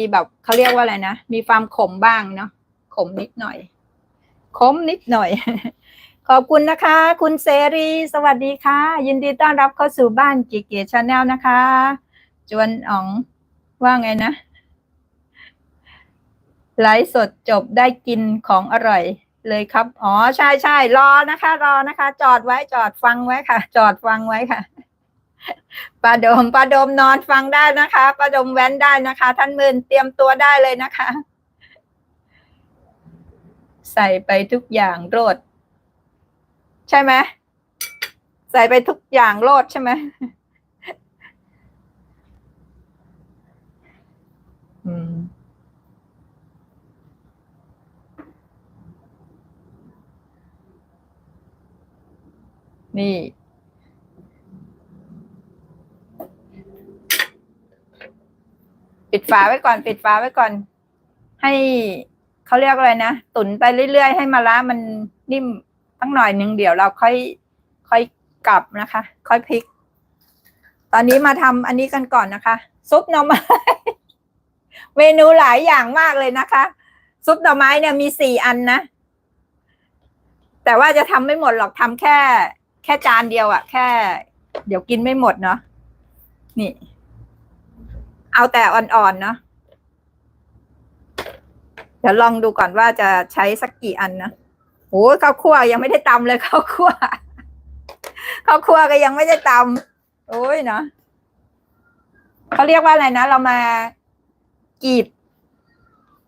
มีแบบเขาเรียกว่าอะไรนะ มีความขมบ้างเนาะขมนิดหน่อย ขมนิดหน่อย ขอบคุณนะคะ คุณเสรี สวัสดีค่ะ ยินดีต้อนรับเข้าสู่บ้านเก๋ๆชาแนลนะคะ จวนอ๋องว่าไงนะไลฟ์สดจบได้กินของอร่อยเลยครับ อ๋อ ใช่ใช่รอนะคะ รอนะคะ จอดไว้จอดฟังไว้ค่ะ จอดฟังไว้ค่ะ ปลาดมปลาดมนอนฟังได้นะคะปลาดมแว้นได้นะคะ ท่านมื่นเตรียมตัวได้เลยนะคะ ใส่ไปทุกอย่างโรด ใช่ไหมใส่ไปทุกอย่างโลดใช่ไหมอืมนี่ ปิดฝาไว้ก่อน ปิดฝาไว้ก่อน ให้เขาเรียกอะไรนะตุ๋นไปเรื่อยๆ ให้มะระมันนิ่มตั้งหน่อยหนึ่งเดี๋ยวเราค่อย ค่อยกลับนะคะ ค่อยพลิก ตอนนี้มาทำอันนี้กันก่อนนะคะ ซุปหน่อไม้ เมนูหลายอย่างมากเลยนะคะ ซุปหน่อไม้เนี่ยมีสี่อันนะ แต่ว่าจะทำไม่หมดหรอกทำแค่ แค่จานเดียวอะแค่ เดี๋ยวกินไม่หมดเนาะนี่ เอาแต่อ่อนๆเนาะเดี๋ยวลองดูก่อนว่าจะใช้สักกี่อันนะโอ้ยข้าวคั่วยังไม่ได้ตำเลยข้าวคั่วข้าวคั่วก็ยังไม่ได้ตำโอ้ยเนาะเขาเรียกว่าอะไรนะเรามากีบ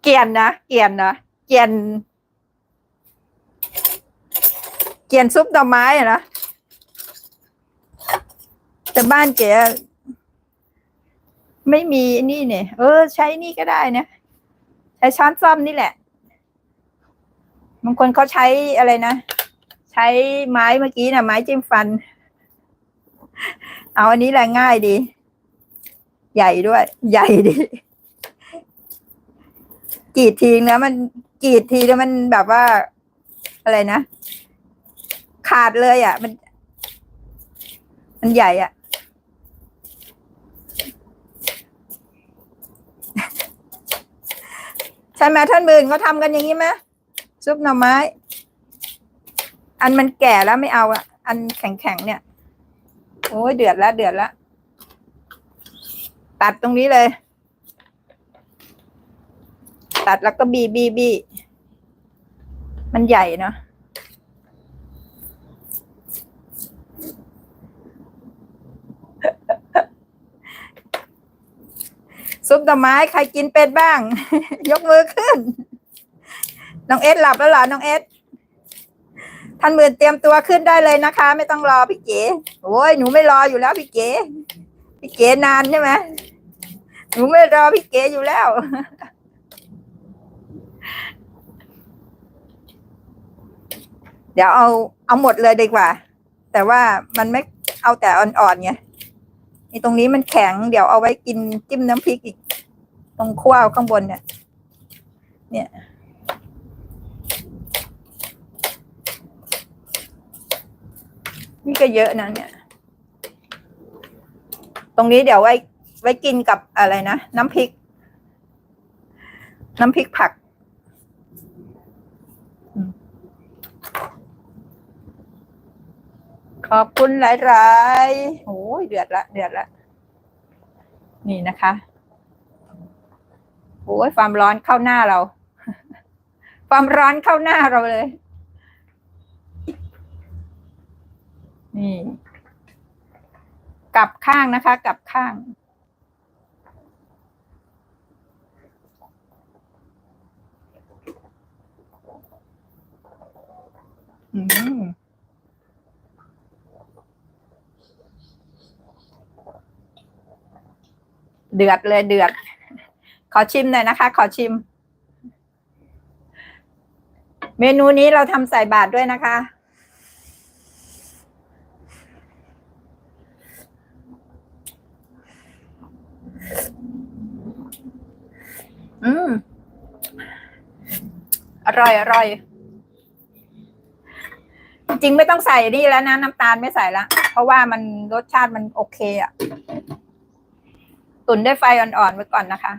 เกียนนะเกียนนะเกียน เกียนซุปดอกไม้อะนะแต่บ้านเก๋ ไม่มีนี่เนี่ย เออ ใช้นี่ก็ได้นะใช้ช้อนซ่อมนี่แหละบางคนเขาใช้อะไรนะ ใช้ไม้เมื่อกี้นะไม้จิ้มฟัน เอาอันนี้แหละง่ายดี ใหญ่ด้วย ใหญ่ดีกรีดทีนะมันกรีดทีแล้วมันแบบว่า อะไรนะ ขาดเลยอะ มัน มันใหญ่อะ ช่ไหมท่านมื่นเขาทำกันอย่างนี้ไหมซุปหน่อไม้ อันมันแก่แล้วไม่เอาอะอันแข็งๆเนี่ย โอ้ยเดือดแล้วเดือดแล้วตัดตรงนี้เลย ตัดแล้วก็บีบีบีมันใหญ่เนาะ ซุปดอกไม้ใครกินเป็ดบ้าง ยกมือขึ้น น้องเอสหลับแล้วเหรอ น้องเอสท่านหมื่นเตรียมตัวขึ้นได้เลยนะคะ ไม่ต้องรอพี่เก๋โอ้ยหนูไม่รออยู่แล้วพี่เก๋พี่เก๋นานใช่ไหมหนูไม่รอพี่เก๋อยู่แล้วเดี๋ยวเอาเอาหมดเลยดีกว่า แต่ว่ามันไม่เอาแต่อ่อนๆไงไอ้ตรงนี้มันแข็ง เดี๋ยวเอาไว้กินจิ้มน้ำพริกอีก ตรงขั้วข้างบนเนี่ย เนี่ย นี่ก็เยอะนะเนี่ย ตรงนี้เดี๋ยวไว้ ไว้กินกับอะไรนะ น้ำพริก น้ำพริกผักขอบคุณหลายๆโอ้ยเดือดละ เดือดละ นี่นะคะ โอ้ยความร้อนเข้าหน้าเรา ความร้อนเข้าหน้าเราเลย นี่กลับข้างนะคะ กลับข้าง อืมเดือดเลยเดือด ขอชิมหน่อยนะคะ ขอชิม เมนูนี้เราทำใส่บาทด้วยนะคะ อืม อร่อยอร่อย จริงไม่ต้องใส่นี่แล้วนะน้ำตาลไม่ใส่ละ เพราะว่ามันรสชาติมันโอเคอะตุ๋นด้วยไฟอ่อนๆไว้ก่อนนะคะ